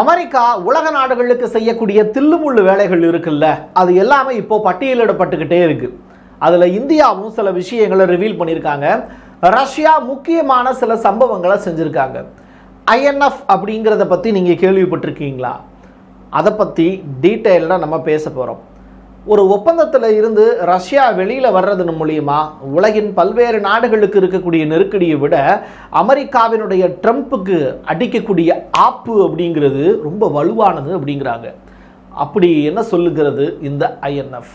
America உலக நாடுகளுக்கு செய்யக்கூடிய தில்லுமுள்ளு வேலைகள் இருக்குல்ல அது எல்லாமே இப்போ பட்டியலிடப்பட்டுக்கிட்டே இருக்கு. அதில் இந்தியாவும் சில விஷயங்களை ரிவீல் பண்ணியிருக்காங்க. ரஷ்யா முக்கியமான சில சம்பவங்களை செஞ்சுருக்காங்க. ஐஎன்எஃப் அப்படிங்கிறத பற்றி நீங்கள் கேள்விப்பட்டிருக்கீங்களா? அதை பற்றி டீட்டெயிலாக நம்ம பேச போகிறோம் ஒரு ஒப்பந்தத்தில் இருந்து ரஷ்யா வெளியில் வர்றது மூலியமா உலகின் பல்வேறு நாடுகளுக்கு இருக்கக்கூடிய நெருக்கடியை விட அமெரிக்காவினுடைய ட்ரம்ப்புக்கு அடிக்கக்கூடிய ஆப்பு அப்படிங்கிறது ரொம்ப வலுவானது அப்படிங்கிறாங்க. அப்படி என்ன சொல்லுகிறது இந்த ஐஎன்எஃப்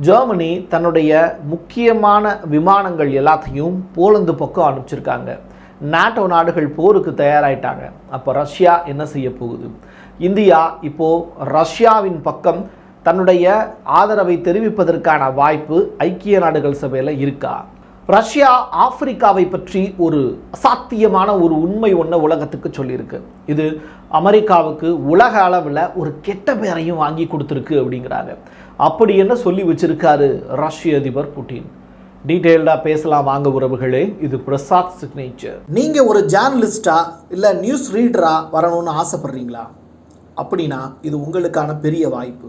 ஜெர்மனி தன்னுடைய முக்கியமான விமானங்கள் எல்லாத்தையும் போலந்து பக்கம் அனுப்பிச்சிருக்காங்க. நாட்டோ நாடுகள் போருக்கு தயாராயிட்டாங்க. அப்போ ரஷ்யா என்ன செய்ய போகுது? இந்தியா இப்போது ரஷ்யாவின் பக்கம் தன்னுடைய ஆதரவை தெரிவிப்பதற்கான வாய்ப்பு ஐக்கிய நாடுகள் சபையில் இருக்கா? ரஷ்யா ஆப்பிரிக்காவை பற்றி ஒரு அசாத்தியமான ஒரு உண்மை ஒன்று உலகத்துக்கு சொல்லியிருக்கு. இது அமெரிக்காவுக்கு உலக அளவில் ஒரு கெட்ட பேரையும் வாங்கி கொடுத்துருக்கு அப்படிங்கிறாங்க அப்படி என்ன சொல்லி வச்சிருக்காரு ரஷ்ய அதிபர் புட்டின்? டீட்டெயில்டாக பேசலாம் வாங்க உறவுகளே. இது பிரசாத் சிக்னேச்சர். நீங்கள் ஒரு ஜேர்னலிஸ்டா இல்லை நியூஸ் ரீடராக வரணும்னு ஆசைப்பட்றீங்களா? அப்படின்னா இது உங்களுக்கான பெரிய வாய்ப்பு.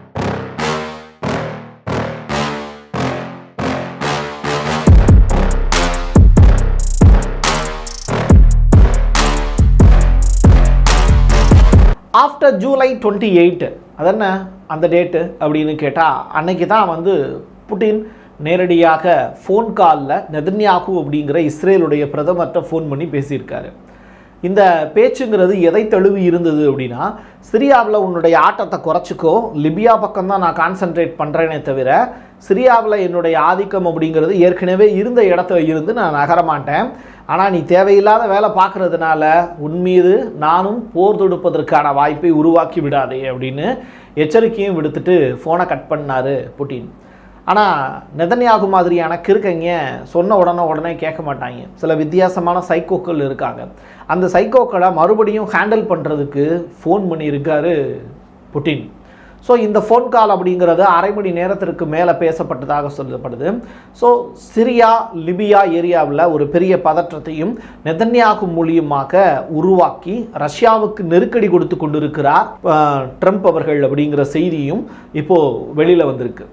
ஆஃப்டர் ஜூலை டுவெண்ட்டி எயிட்டு அதென்ன அந்த டேட்டு அப்படின்னு கேட்டால் அன்னைக்கு தான் வந்து புட்டின் நேரடியாக ஃபோன் காலில் நெதன்யாகு அப்படிங்கிற இஸ்ரேலுடைய பிரதமர்கிட்ட ஃபோன் பண்ணி பேசியிருக்காரு. இந்த பேச்சுங்கிறது எதை தழுவி இருந்தது அப்படின்னா சிரியாவில் உன்னுடைய ஆட்டத்தை குறைச்சிக்கோ லிபியா பக்கம் தான் நான் கான்சென்ட்ரேட் பண்ணுறேனே தவிர சிரியாவில் என்னுடைய ஆதிக்கம் அப்படிங்கிறது ஏற்கனவே இருந்த இடத்துல இருந்து நான் நகரமாட்டேன். ஆனால் நீ தேவையில்லாத வேலை பார்க்குறதுனால உன் மீது நானும் போர் தொடுப்பதற்கான வாய்ப்பை உருவாக்கி விடாதே அப்படின்னு எச்சரிக்கையும் விடுத்துட்டு ஃபோனை கட் பண்ணார் புட்டின். ஆனால் நெதன்யாகு மாதிரியான கிருக்கங்க சொன்ன உடனே உடனே கேட்க மாட்டாங்க. சில வித்தியாசமான சைக்கோக்கள் இருக்காங்க. அந்த சைக்கோக்களை மறுபடியும் ஹேண்டில் பண்ணுறதுக்கு ஃபோன் பண்ணியிருக்காரு புட்டின். ஸோ இந்த ஃபோன் கால் அப்படிங்கிறது அரை மணி நேரத்திற்கு மேலே பேசப்பட்டதாக சொல்லப்படுது. ஸோ சிரியா லிபியா ஏரியாவில் ஒரு பெரிய பதற்றத்தையும் நெதன்யாகு மூலியமாக உருவாக்கி ரஷ்யாவுக்கு நெருக்கடி கொடுத்து கொண்டிருக்கிறார் ட்ரம்ப் அவர்கள் அப்படிங்கிற செய்தியும் இப்போது வெளியில் வந்திருக்கு.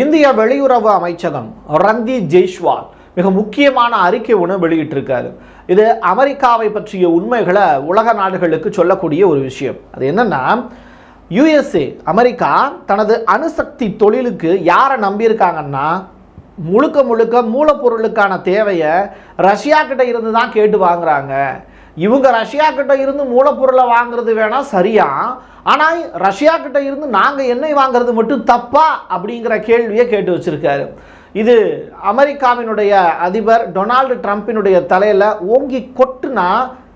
இந்திய வெளியுறவு அமைச்சகம் ரந்தீப் ஜெய்ஷ்வால் மிக முக்கியமான அறிக்கை ஒன்று வெளியிட்டிருக்காரு. இது அமெரிக்காவை பற்றிய உண்மைகளை உலக நாடுகளுக்கு சொல்லக்கூடிய ஒரு விஷயம். அது என்னன்னா யுஎஸ்ஏ அமெரிக்கா தனது அணுசக்தி தொழிலுக்கு யாரை நம்பியிருக்காங்கன்னா முழுக்க முழுக்க மூலப்பொருளுக்கான தேவையை ரஷ்யா கிட்ட இருந்து தான் கேட்டு வாங்குறாங்க. இவங்க ரஷ்யா கிட்ட இருந்து மூலப்பொருளை வாங்குறது வேணா சரியா? ஆனால் ரஷ்யா கிட்ட இருந்து நாங்கள் எண்ணெய் வாங்குறது மட்டும் தப்பா? அப்படிங்கிற கேள்வியை கேட்டு வச்சிருக்காரு. இது அமெரிக்காவினுடைய அதிபர் டொனால்டு ட்ரம்ப்பினுடைய தலையில் ஓங்கி கொட்டுனா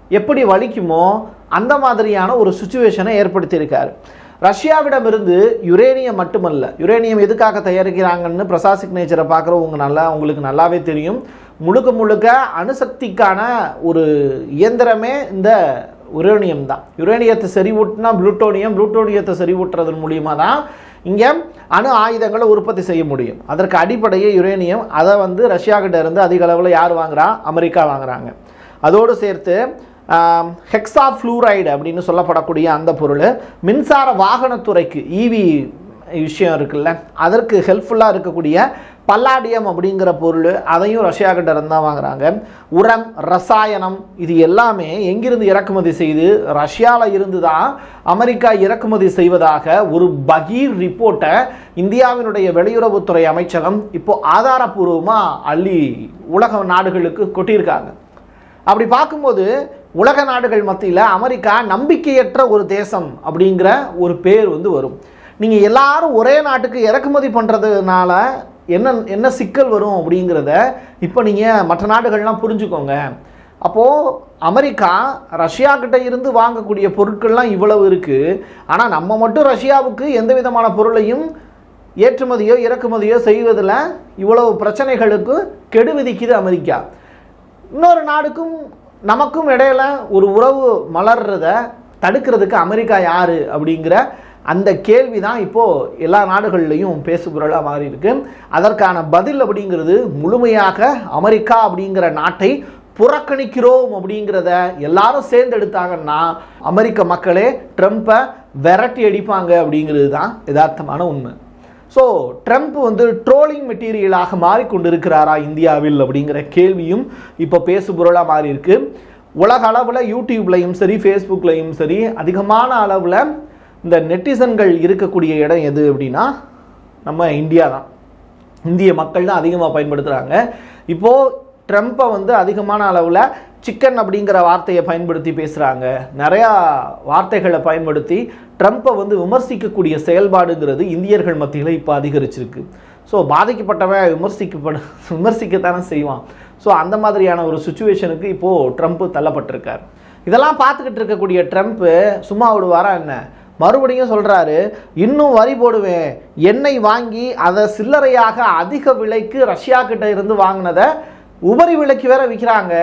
எப்படி வலிக்குமோ அந்த மாதிரியான ஒரு சுச்சுவேஷனை ஏற்படுத்தியிருக்காரு. ரஷ்யாவிடமிருந்து யுரேனியம் மட்டுமல்ல. யுரேனியம் எதுக்காக தயாரிக்கிறாங்கன்னு பிரசாசிக் நேச்சரை பார்க்குறவங்க நல்லா உங்களுக்கு நல்லாவே தெரியும். முழுக்க முழுக்க அணுசக்திக்கான ஒரு இயந்திரமே இந்த யுரேனியம் தான். யுரேனியத்தை செறிவூட்டினா புளூட்டோனியம் புளூட்டோனியத்தை செறிவூட்டுறதன் மூலியமாக தான் இங்கே அணு ஆயுதங்களை உற்பத்தி செய்ய முடியும். அதற்கு அடிப்படையே யுரேனியம். அதை வந்து ரஷ்யாக்கிட்ட இருந்து அதிக அளவில் யார் வாங்குறா? அமெரிக்கா வாங்குறாங்க. அதோடு சேர்த்து ஹெக்ஸா ஃப்ளூரைடு அப்படின்னு சொல்லப்படக்கூடிய அந்த பொருள் மின்சார வாகனத்துறைக்கு ஈவி விஷயம் இருக்குல்ல? அதற்கு ஹெல்ப்ஃபுல்லாக இருக்கக்கூடிய பல்லாடியம் அப்படிங்கிற பொருள் அதையும் ரஷ்யா கிட்ட இருந்து தான் வாங்குறாங்க. உரம் ரசாயனம் இது எல்லாமே எங்கிருந்து இறக்குமதி செய்து ரஷ்யாவில் இருந்து தான் அமெரிக்கா இறக்குமதி செய்வதாக ஒரு பகீர் ரிப்போர்ட்டை இந்தியாவினுடைய வெளியுறவுத்துறை அமைச்சகம் இப்போ ஆதாரபூர்வமாக அள்ளி உலக நாடுகளுக்கு கொட்டியிருக்காங்க. அப்படி பார்க்கும்போது உலக நாடுகள் மத்தியில் அமெரிக்கா நம்பிக்கையற்ற ஒரு தேசம் அப்படிங்கிற ஒரு பேர் வந்து வரும். நீங்கள் எல்லாரும் ஒரே நாட்டுக்கு இறக்குமதி பண்ணுறதுனால என்ன என்ன சிக்கல் வரும் அப்படிங்கிறத இப்போ நீங்கள் மற்ற நாடுகள்லாம் புரிஞ்சுக்கோங்க. அப்போது அமெரிக்கா ரஷ்யா கிட்ட இருந்து வாங்கக்கூடிய பொருட்கள்லாம் இவ்வளவு இருக்குது ஆனால் நம்ம மட்டும் ரஷ்யாவுக்கு எந்த விதமான பொருளையும் ஏற்றுமதியோ இறக்குமதியோ செய்வதில் இவ்வளவு பிரச்சனைகளுக்கு கெடு விதிக்குது அமெரிக்கா. இன்னொரு நாடுக்கும் நமக்கும் இடையில ஒரு உறவு மலர்றத தடுக்கிறதுக்கு அமெரிக்கா யார் அப்படிங்கிற அந்த கேள்வி தான் இப்போது எல்லா நாடுகள்லையும் பேசுபொருளாக மாறி இருக்கு அதற்கான பதில் அப்படிங்கிறது முழுமையாக அமெரிக்கா அப்படிங்கிற நாட்டை புறக்கணிக்கிறோம் அப்படிங்கிறத எல்லாரும் சேர்ந்து எடுத்தாங்கன்னா அமெரிக்க மக்களே ட்ரம்ப்பை விரட்டி அடிப்பாங்க அப்படிங்கிறது தான் யதார்த்தமான உண்மை. ஸோ ட்ரம்ப் வந்து ட்ரோலிங் மெட்டீரியலாக மாறிக்கொண்டிருக்கிறாரா இந்தியாவில் அப்படிங்கிற கேள்வியும் இப்போ பேசுபொருளாக மாறி இருக்கு உலக அளவில் யூடியூப்லையும் சரி ஃபேஸ்புக்லையும் சரி அதிகமான அளவில் இந்த நெட்டிசன்கள் இருக்கக்கூடிய இடம் எது அப்படின்னா நம்ம இந்தியா தான். இந்திய மக்கள் தான் அதிகமாக பயன்படுத்துகிறாங்க இப்போது ட்ரம்ப்பை வந்து அதிகமான அளவில் சிக்கன் அப்படிங்கிற வார்த்தையை பயன்படுத்தி பேசுகிறாங்க நிறையா வார்த்தைகளை பயன்படுத்தி ட்ரம்ப்பை வந்து விமர்சிக்கக்கூடிய செயல்பாடுங்கிறது இந்தியர்கள் மத்தியில் இப்போ அதிகரிச்சிருக்கு. ஸோ பாதிக்கப்பட்டவன் விமர்சிக்கப்பட விமர்சிக்கத்தானே செய்வான். ஸோ அந்த மாதிரியான ஒரு சுச்சுவேஷனுக்கு இப்போது ட்ரம்ப்பு தள்ளப்பட்டிருக்கார். இதெல்லாம் பார்த்துக்கிட்டு இருக்கக்கூடிய ட்ரம்ப்பு சும்மா விடுவாரா என்ன? மறுபடியும் சொல்கிறாரு இன்னும் வரி போடுவேன். எண்ணெய் வாங்கி அதை சில்லறையாக அதிக விலைக்கு ரஷ்யா கிட்ட இருந்து வாங்கினதை உபரி விலைக்கு வேற விற்கிறாங்க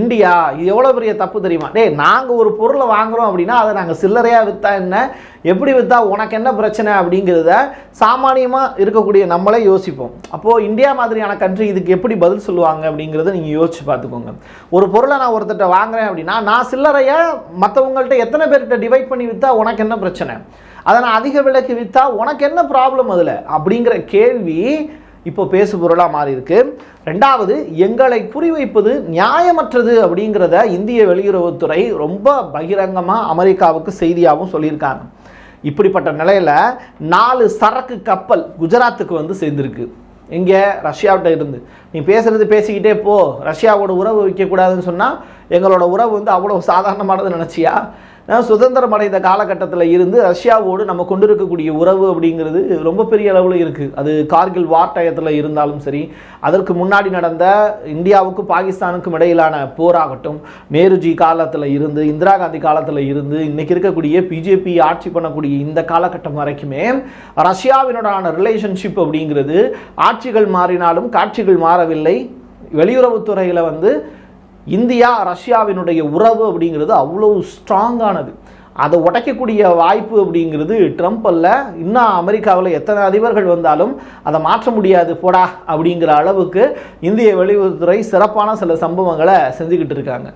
இந்தியா இது எவ்வளோ பெரிய தப்பு தெரியுமா? டேய் நாங்கள் ஒரு பொருளை வாங்குறோம் அப்படின்னா அதை நாங்கள் சில்லறையாக விற்றா என்ன? எப்படி விற்றா உனக்கு என்ன பிரச்சனை அப்படிங்கிறத சாமானியமாக இருக்கக்கூடிய நம்மளே யோசிப்போம். அப்போது இந்தியா மாதிரியான கண்ட்ரி இதுக்கு எப்படி பதில் சொல்லுவாங்க அப்படிங்கிறத நீங்கள் யோசிச்சு பார்த்துக்கோங்க. ஒரு பொருளை நான் ஒருத்தர்கிட்ட வாங்குறேன் அப்படின்னா நான் சில்லறையை மற்றவங்கள்ட்ட எத்தனை பேர்கிட்ட டிவைட் பண்ணி விற்றா உனக்கு என்ன பிரச்சனை? அதை நான் அதிக விலைக்கு விற்றா உனக்கு என்ன ப்ராப்ளம் அதில்? அப்படிங்கிற கேள்வி இப்போ பேசு பொருளாக மாறி இருக்கு. ரெண்டாவது எங்களை குறிவைப்பது நியாயமற்றது அப்படிங்கிறத இந்திய வெளியுறவுத்துறை ரொம்ப பகிரங்கமாக அமெரிக்காவுக்கு செய்தியாகவும் சொல்லியிருக்காங்க. இப்படிப்பட்ட நிலையில் நாலு சரக்கு கப்பல் குஜராத்துக்கு வந்து சேர்ந்துருக்கு. இங்கே ரஷ்யாவிட்ட இருந்து. நீ பேசுறது பேசிக்கிட்டே போ. ரஷ்யாவோட உறவு வைக்கக்கூடாதுன்னு சொன்னால் எங்களோட உறவு வந்து அவ்வளோ சாதாரணமானது நினச்சியா? சுதந்திரம் அடைந்த காலகட்டத்தில் இருந்து ரஷ்யாவோடு நம்ம கொண்டிருக்கக்கூடிய உறவு அப்படிங்கிறது ரொம்ப பெரிய அளவில் இருக்குது அது கார்கில் வார் டயத்தில் இருந்தாலும் சரி அதற்கு முன்னாடி நடந்த இந்தியாவுக்கும் பாகிஸ்தானுக்கும் இடையிலான போராகட்டும் நேருஜி காலத்தில் இருந்து இந்திரா காந்தி காலத்தில் இருந்து இன்னைக்கு இருக்கக்கூடிய பிஜேபி ஆட்சி பண்ணக்கூடிய இந்த காலகட்டம் வரைக்குமே ரஷ்யாவினோடான ரிலேஷன்ஷிப் அப்படிங்கிறது ஆட்சிகள் மாறினாலும் காட்சிகள் மாறவில்லை. வெளியுறவுத்துறையில் வந்து இந்தியா ரஷ்யாவினுடைய உறவு அப்படிங்கிறது அவ்வளோ ஸ்ட்ராங்கானது அதை உடைக்கக்கூடிய வாய்ப்பு அப்படிங்கிறது ட்ரம்ப் அல்ல. இன்னும் அமெரிக்காவில் எத்தனை அதிபர்கள் வந்தாலும் அதை மாற்ற முடியாது போடா அப்படிங்கிற அளவுக்கு இந்திய வெளியுறவுத்துறை சிறப்பான சில சம்பவங்களை செஞ்சுக்கிட்டு இருக்காங்க.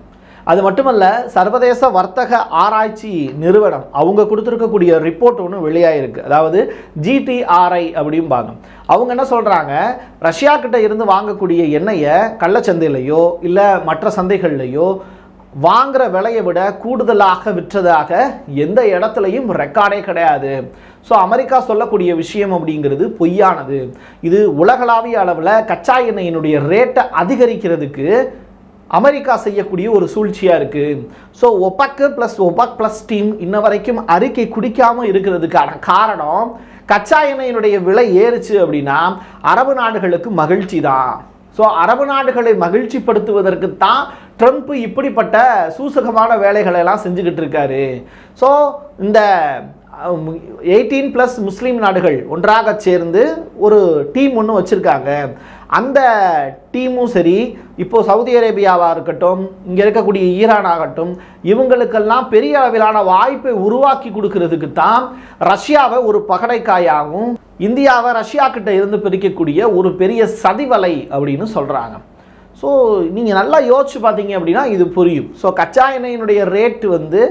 அது மட்டுமல்ல சர்வதேச வர்த்தக ஆராய்ச்சி நிறுவனம் அவங்க கொடுத்துருக்கக்கூடிய ரிப்போர்ட் ஒன்று வெளியாயிருக்கு. அதாவது ஜிடிஆர்ஐ அப்படிம்பாங்க. அவங்க என்ன சொல்கிறாங்க ரஷ்யா கிட்ட இருந்து வாங்கக்கூடிய எண்ணெயை கள்ளச்சந்தையிலையோ இல்லை மற்ற சந்தைகள்லையோ வாங்குற விலையை விட கூடுதலாக விற்றதாக எந்த இடத்துலையும் ரெக்கார்டே கிடையாது. ஸோ அமெரிக்கா சொல்லக்கூடிய விஷயம் அப்படிங்கிறது பொய்யானது. இது உலகளாவிய அளவில் கச்சா எண்ணெயினுடைய ரேட்டை அதிகரிக்கிறதுக்கு அமெரிக்கா செய்யக்கூடிய ஒரு சூழ்ச்சியாக இருக்குது so OPEC plus OPEC plus team இன்ன வரைக்கும் அறிக்கை குடிக்காமல் இருக்கிறதுக்கான காரணம் கச்சா எண்ணெயினுடைய விலை ஏறுச்சு அப்படின்னா அரபு நாடுகளுக்கு மகிழ்ச்சி தான். ஸோ அரபு நாடுகளை மகிழ்ச்சிப்படுத்துவதற்கு தான் ட்ரம்ப் இப்படிப்பட்ட சூசகமான வேலைகளை எல்லாம் செஞ்சுக்கிட்டு இருக்காரு. ஸோ இந்த எயிட்டீன் ப்ளஸ் முஸ்லீம் நாடுகள் ஒன்றாக சேர்ந்து ஒரு டீம் ஒன்று வச்சுருக்காங்க. அந்த டீமும் சரி இப்போது சவுதி அரேபியாவாக இருக்கட்டும் இங்கே இருக்கக்கூடிய ஈரான் ஆகட்டும் இவங்களுக்கெல்லாம் பெரிய அளவிலான வாய்ப்பை உருவாக்கி கொடுக்கறதுக்கு தான் ரஷ்யாவை ஒரு பகடைக்காயாகவும் இந்தியாவை ரஷ்யா கிட்ட இருந்து பிரிக்கக்கூடிய ஒரு பெரிய சதிவலை அப்படின்னு சொல்கிறாங்க ஸோ நீங்கள் நல்லா யோசிச்சு பார்த்தீங்க அப்படின்னா இது புரியும். ஸோ கச்சா எண்ணெயினுடைய ரேட்டு வந்து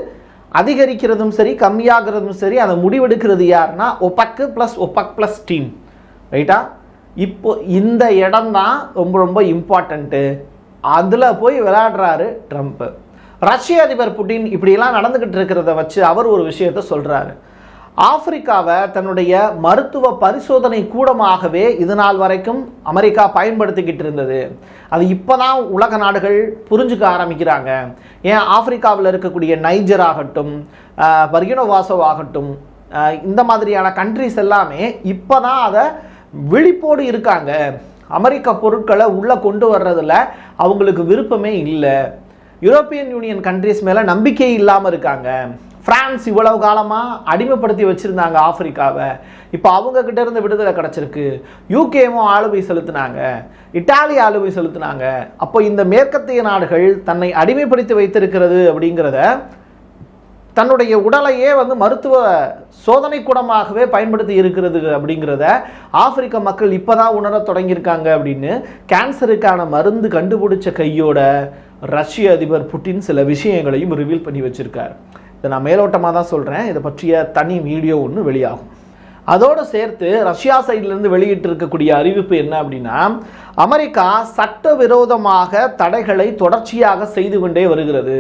அதிகரிக்கிறதும் சரி கம்மியாகிறதும் சரி அதை முடிவெடுக்கிறது யாருன்னா OPEC plus OPEC plus team ரைட்டா இப்போ இந்த இடம் தான் ரொம்ப ரொம்ப இம்பார்ட்டண்ட்டு அதில் போய் விளையாடுறாரு ட்ரம்ப்பு ரஷ்ய அதிபர் புட்டின் இப்படியெல்லாம் நடந்துக்கிட்டு இருக்கிறத வச்சு அவர் ஒரு விஷயத்த சொல்கிறாரு ஆப்பிரிக்காவை தன்னுடைய மருத்துவ பரிசோதனை கூடமாகவே இது நாள் வரைக்கும் அமெரிக்கா பயன்படுத்திக்கிட்டு இருந்தது. அது இப்போ தான் உலக நாடுகள் புரிஞ்சுக்க ஆரம்பிக்கிறாங்க. ஏன் ஆப்பிரிக்காவில் இருக்கக்கூடிய நைஜர் ஆகட்டும் பர்கினோவாசோ ஆகட்டும் இந்த மாதிரியான கண்ட்ரிஸ் எல்லாமே இப்போ தான் அதை விழிப்போடு இருக்காங்க. அமெரிக்க பொருட்களை உள்ளே கொண்டு வர்றதில் அவங்களுக்கு விருப்பமே இல்லை. யூரோப்பியன் யூனியன் கண்ட்ரிஸ் மேலே நம்பிக்கை இல்லாமல் இருக்காங்க. பிரான்ஸ் இவ்வளவு காலமாக அடிமைப்படுத்தி வச்சுருந்தாங்க ஆப்பிரிக்காவை. இப்போ அவங்கக்கிட்ட இருந்து விடுதலை கிடச்சிருக்கு. யூகேவும் ஆளுமை செலுத்தினாங்க. இட்டாலி ஆளுமை செலுத்தினாங்க. அப்போ இந்த மேற்கத்திய நாடுகள் தன்னை அடிமைப்படுத்தி வைத்திருக்கிறது அப்படிங்கிறத தன்னுடைய உடலையே வந்து மருத்துவ சோதனை கூடமாகவே பயன்படுத்தி இருக்கிறது அப்படிங்கிறத ஆப்பிரிக்க மக்கள் இப்போதான் உணர தொடங்கியிருக்காங்க அப்படின்னு கேன்சருக்கான மருந்து கண்டுபிடிச்ச கையோட ரஷ்ய அதிபர் புட்டின் சில விஷயங்களையும் ரிவீல் பண்ணி வச்சுருக்கார். இதை நான் மேலோட்டமாக தான் சொல்கிறேன் இதை பற்றிய தனி வீடியோ ஒன்று வெளியாகும். அதோடு சேர்த்து ரஷ்யா சைட்லேருந்து வெளியிட்டு இருக்கக்கூடிய அறிவிப்பு என்ன அப்படின்னா அமெரிக்கா சட்டவிரோதமாக தடைகளை தொடர்ச்சியாக செய்து கொண்டே வருகிறது.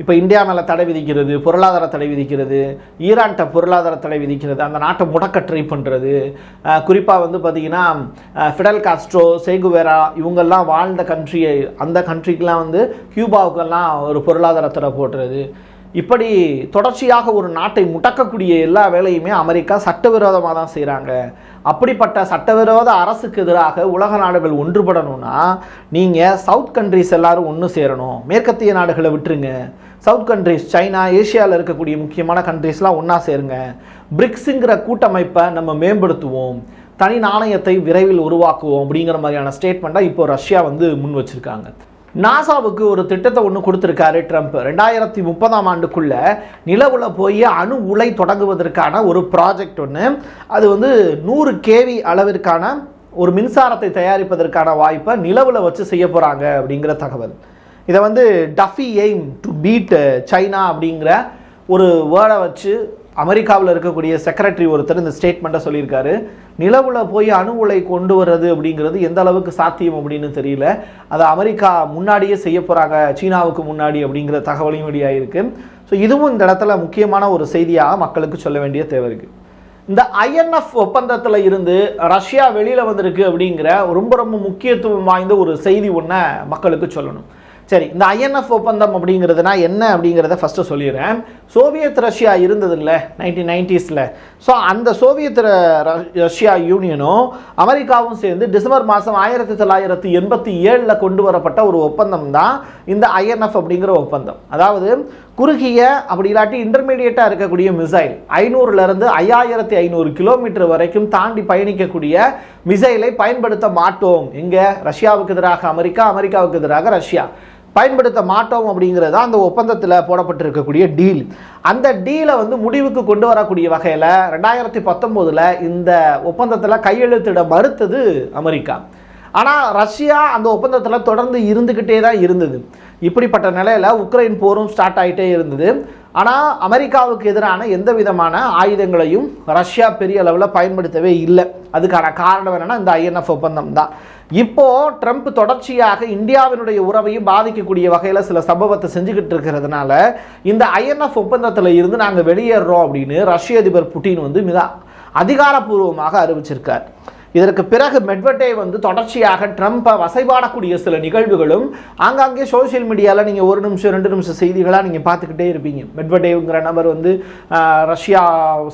இப்போ இந்தியா மேலே தடை விதிக்கிறது பொருளாதார தடை விதிக்கிறது ஈரான்கிட்ட பொருளாதார தடை விதிக்கிறது அந்த நாட்டை முடக்க ட்ரை பண்ணுறது குறிப்பாக வந்து பார்த்திங்கன்னா ஃபிடல் காஸ்ட்ரோ சேகுவேரா இவங்கெல்லாம் வாழ்ந்த கண்ட்ரியை அந்த கண்ட்ரிக்கெலாம் வந்து கியூபாவுக்கெல்லாம் ஒரு பொருளாதார தடை போடுறது. இப்படி தொடர்ச்சியாக ஒரு நாட்டை முடக்கக்கூடிய எல்லா வேலையுமே அமெரிக்கா சட்டவிரோதமாக தான் செய்கிறாங்க அப்படிப்பட்ட சட்டவிரோத அரசுக்கு எதிராக உலக நாடுகள் ஒன்றுபடணும்னா நீங்கள் சவுத் கண்ட்ரிஸ் எல்லாரும் ஒன்று சேரணும். மேற்கத்திய நாடுகளை விட்டுருங்க. சவுத் கண்ட்ரிஸ் சைனா ஏஷியாவில் இருக்கக்கூடிய முக்கியமான கண்ட்ரிஸ்லாம் ஒன்றா சேருங்க. பிரிக்ஸுங்கிற கூட்டமைப்பை நம்ம மேம்படுத்துவோம். தனி நாணயத்தை விரைவில் உருவாக்குவோம் அப்படிங்கிற மாதிரியான ஸ்டேட்மெண்ட்டாக இப்போ ரஷ்யா வந்து முன் வச்சிருக்காங்க. நாசாவுக்கு ஒரு திட்டத்தை ஒன்று கொடுத்துருக்காரு ட்ரம்ப். ரெண்டாயிரத்தி முப்பதாம் ஆண்டுக்குள்ள நிலவில் போய் அணு உலை தொடங்குவதற்கான ஒரு ப்ராஜெக்ட் ஒன்று அது வந்து நூறு கேவி அளவிற்கான ஒரு மின்சாரத்தை தயாரிப்பதற்கான வாய்ப்பை நிலவில் வச்சு செய்ய போகிறாங்க அப்படிங்கிற தகவல். இதை வந்து டஃபி எய்ம் டு பீட் சைனா அப்படிங்கிற ஒரு வேர்டை வச்சு அமெரிக்காவில் இருக்கக்கூடிய செக்ரட்டரி ஒருத்தர் இந்த ஸ்டேட்மெண்ட்டை சொல்லியிருக்காரு. நிலவில் போய் அணு உலை கொண்டு வர்றது அப்படிங்கிறது எந்த அளவுக்கு சாத்தியம் அப்படின்னு தெரியல. அதை அமெரிக்கா முன்னாடியே செய்ய போகிறாங்க சீனாவுக்கு முன்னாடி அப்படிங்கிற தகவலையும் வெளியாகிருக்கு ஸோ இதுவும் இந்த இடத்துல முக்கியமான ஒரு செய்தியாக மக்களுக்கு சொல்ல வேண்டிய தேவை இருக்குது இந்த ஐஎன்எஃப் ஒப்பந்தத்தில் இருந்து ரஷ்யா வெளியில் வந்திருக்கு அப்படிங்கிற ரொம்ப ரொம்ப முக்கியத்துவம் வாய்ந்த ஒரு செய்தி ஒன்றை மக்களுக்கு சொல்லணும். சரி இந்த ஐஎன்எஃப் ஒப்பந்தம் அப்படிங்கிறதுனா என்ன அப்படிங்கிறத ஃபஸ்ட்டு சொல்லிடுறேன். சோவியத் ரஷ்யா இருந்தது இல்லை நைன்டீன் நைன்டிஸில் ஸோ அந்த சோவியத் ர- ரஷ்யா யூனியனும் அமெரிக்காவும் சேர்ந்து டிசம்பர் மாதம் ஆயிரத்தி தொள்ளாயிரத்தி எண்பத்தி ஏழில் கொண்டு வரப்பட்ட ஒரு ஒப்பந்தம் தான் இந்த ஐஎன்எஃப் அப்படிங்கிற ஒப்பந்தம். அதாவது குறுகிய அப்படி இல்லாட்டி இன்டர்மீடியட்டாக இருக்கக்கூடிய மிசைல் ஐநூறுலேருந்து ஐயாயிரத்தி ஐநூறு கிலோமீட்டர் வரைக்கும் தாண்டி பயணிக்கக்கூடிய மிசைலை பயன்படுத்த மாட்டோம். இங்கே ரஷ்யாவுக்கு எதிராக அமெரிக்கா அமெரிக்காவுக்கு எதிராக ரஷ்யா. பயன்படுத்த மாட்டோம் அப்படிங்கிறது தான் அந்த ஒப்பந்தத்தில் போடப்பட்டிருக்கக்கூடிய டீல். அந்த டீலை வந்து முடிவுக்கு கொண்டு வரக்கூடிய வகையில் ரெண்டாயிரத்தி பத்தொம்போதில் இந்த ஒப்பந்தத்தில் கையெழுத்திட மறுத்தது அமெரிக்கா. ஆனால் ரஷ்யா அந்த ஒப்பந்தத்தில் தொடர்ந்து இருந்துக்கிட்டே தான் இருந்தது. இப்படிப்பட்ட நிலையில் உக்ரைன் போரும் ஸ்டார்ட் ஆகிட்டே இருந்தது. ஆனால் அமெரிக்காவுக்கு எதிரான எந்த விதமான ஆயுதங்களையும் ரஷ்யா பெரிய அளவில் பயன்படுத்தவே இல்லை. அதுக்கான காரணம் என்னென்னா இந்த ஐஎன்எஃப் ஒப்பந்தம் தான். இப்போ ட்ரம்ப் தொடர்ச்சியாக இந்தியாவினுடைய உறவையும் பாதிக்கக்கூடிய வகையில் சில சம்பவத்தை செஞ்சுக்கிட்டு இருக்கிறதுனால இந்த ஐஎன்எஃப் ஒப்பந்தத்தில் இருந்து நாங்கள் வெளியேறோம் அப்படின்னு ரஷ்ய அதிபர் புட்டின் வந்து மிக அதிகாரப்பூர்வமாக அறிவிச்சிருக்கார். இதற்கு பிறகு மெட்வெட்டே வந்து தொடர்ச்சியாக ட்ரம்ப்பை வசைபாடக்கூடிய சில நிகழ்வுகளும் ஆங்காங்கே சோஷியல் மீடியாவில் நீங்கள் ஒரு நிமிஷம் ரெண்டு நிமிஷம் செய்திகளாக நீங்கள் பார்த்துக்கிட்டே இருப்பீங்க. மெட்வெட்டேங்கிற நபர் வந்து ரஷ்யா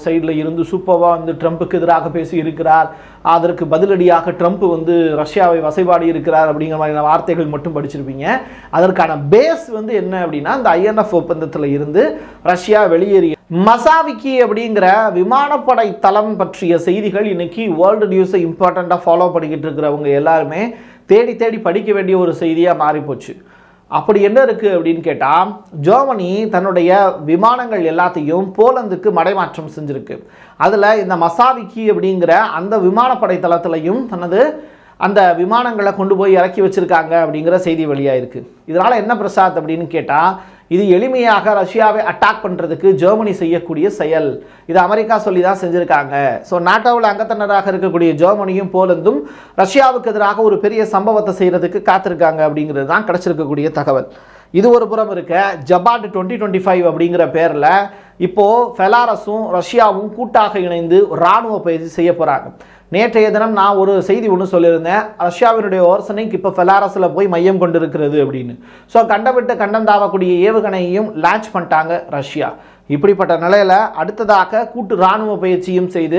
சைடில் இருந்து சூப்பராக வந்து ட்ரம்ப்புக்கு எதிராக பேசி இருக்கிறார். அதற்கு பதிலடியாக ட்ரம்ப் வந்து ரஷ்யாவை வசைபாடி இருக்கிறார் அப்படிங்கிற மாதிரியான வார்த்தைகள் மட்டும் படிச்சிருப்பீங்க. அதற்கான பேஸ் வந்து என்ன அப்படின்னா இந்த ஐஎன்எஃப் ஒப்பந்தத்தில் இருந்து ரஷ்யா வெளியேறிய மசாவிக்கி அப்படிங்கிற விமானப்படை தளம் பற்றிய செய்திகள் இன்னைக்கு வேர்ல்டு நியூஸை இம்பார்ட்டண்ட்டாக ஃபாலோ பண்ணிக்கிட்டு இருக்கிறவங்க எல்லாருமே தேடி தேடி படிக்க வேண்டிய ஒரு செய்தியாக மாறிப்போச்சு. அப்படி என்ன இருக்குது அப்படின்னு கேட்டால் ஜெர்மனி தன்னுடைய விமானங்கள் எல்லாத்தையும் போலந்துக்கு மடைமாற்றம் செஞ்சுருக்கு. அதில் இந்த மசாவிக்கி அப்படிங்கிற அந்த விமானப்படை தளத்திலையும் தனது அந்த விமானங்களை கொண்டு போய் இறக்கி வச்சிருக்காங்க அப்படிங்கிற செய்தி வெளியாயிருக்கு. இதனால் என்ன பிரசாத் அப்படின்னு கேட்டால் இது எளிமையாக ரஷ்யாவை அட்டாக் பண்ணுறதுக்கு ஜெர்மனி செய்யக்கூடிய செயல். இது அமெரிக்கா சொல்லி தான் செஞ்சுருக்காங்க. ஸோ நாட்டோவில் அங்கத்தனராக இருக்கக்கூடிய ஜெர்மனியும் போலந்தும் ரஷ்யாவுக்கு எதிராக ஒரு பெரிய சம்பவத்தை செய்கிறதுக்கு காத்திருக்காங்க அப்படிங்கிறது தான் கிடச்சிருக்கக்கூடிய தகவல். இது ஒரு புறம் இருக்க ஜபாட் டுவெண்ட்டி டுவெண்ட்டி ஃபைவ் அப்படிங்கிற பேரில் இப்போது ஃபெலாரஸும் ரஷ்யாவும் கூட்டாக இணைந்து இராணுவ பயிற்சி செய்ய போகிறாங்க நேற்றைய தினம் நான் ஒரு செய்தி ஒன்று சொல்லியிருந்தேன். ரஷ்யாவினுடைய ஓர்சனைக்கு இப்போ ஃபெலாரஸில் போய் மையம் கொண்டிருக்கிறது அப்படின்னு. ஸோ கண்டவிட்டு கண்டம் தாவக்கூடிய ஏவுகணையையும் லான்ச் பண்ணிட்டாங்க ரஷ்யா. இப்படிப்பட்ட நிலையில் அடுத்ததாக கூட்டு இராணுவ பயிற்சியும் செய்து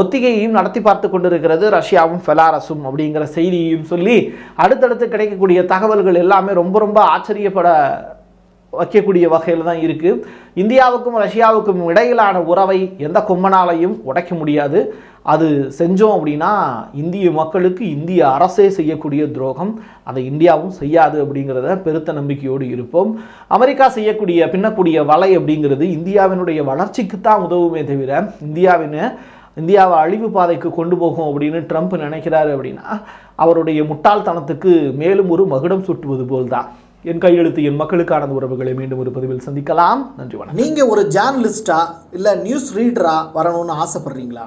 ஒத்திகையையும் நடத்தி பார்த்து கொண்டிருக்கிறது ரஷ்யாவும் ஃபெலாரஸும் அப்படிங்கிற செய்தியையும் சொல்லி அடுத்தடுத்து கிடைக்கக்கூடிய தகவல்கள் எல்லாமே ரொம்ப ரொம்ப ஆச்சரியப்பட வைக்கக்கூடிய வகையில் தான் இருக்குது இந்தியாவுக்கும் ரஷ்யாவுக்கும் இடையிலான உறவை எந்த கொம்மனாலையும் உடைக்க முடியாது. அது செஞ்சோம் அப்படின்னா இந்திய மக்களுக்கு இந்திய அரசே செய்யக்கூடிய துரோகம். அதை இந்தியாவும் செய்யாது அப்படிங்கிறத பெருத்த நம்பிக்கையோடு இருப்போம். அமெரிக்கா செய்யக்கூடிய பின்னக்கூடிய வலை அப்படிங்கிறது இந்தியாவினுடைய வளர்ச்சிக்கு தான் உதவுமே தவிர இந்தியாவின் இந்தியாவை அழிவு பாதைக்கு கொண்டு போகும் அப்படின்னு ட்ரம்ப் நினைக்கிறாரு அப்படின்னா அவருடைய முட்டாள்தனத்துக்கு மேலும் ஒரு மகுடம் சுட்டுவது போல்தான். என் கையெழுத்து என் மக்களுக்கான உறவுகளை மீண்டும் ஒரு பதிவில் சந்திக்கலாம். நன்றி வணக்கம். நீங்கள் ஒரு ஜேர்னலிஸ்டா இல்லை நியூஸ் ரீடரா வரணும்னு ஆசைப்படுறீங்களா?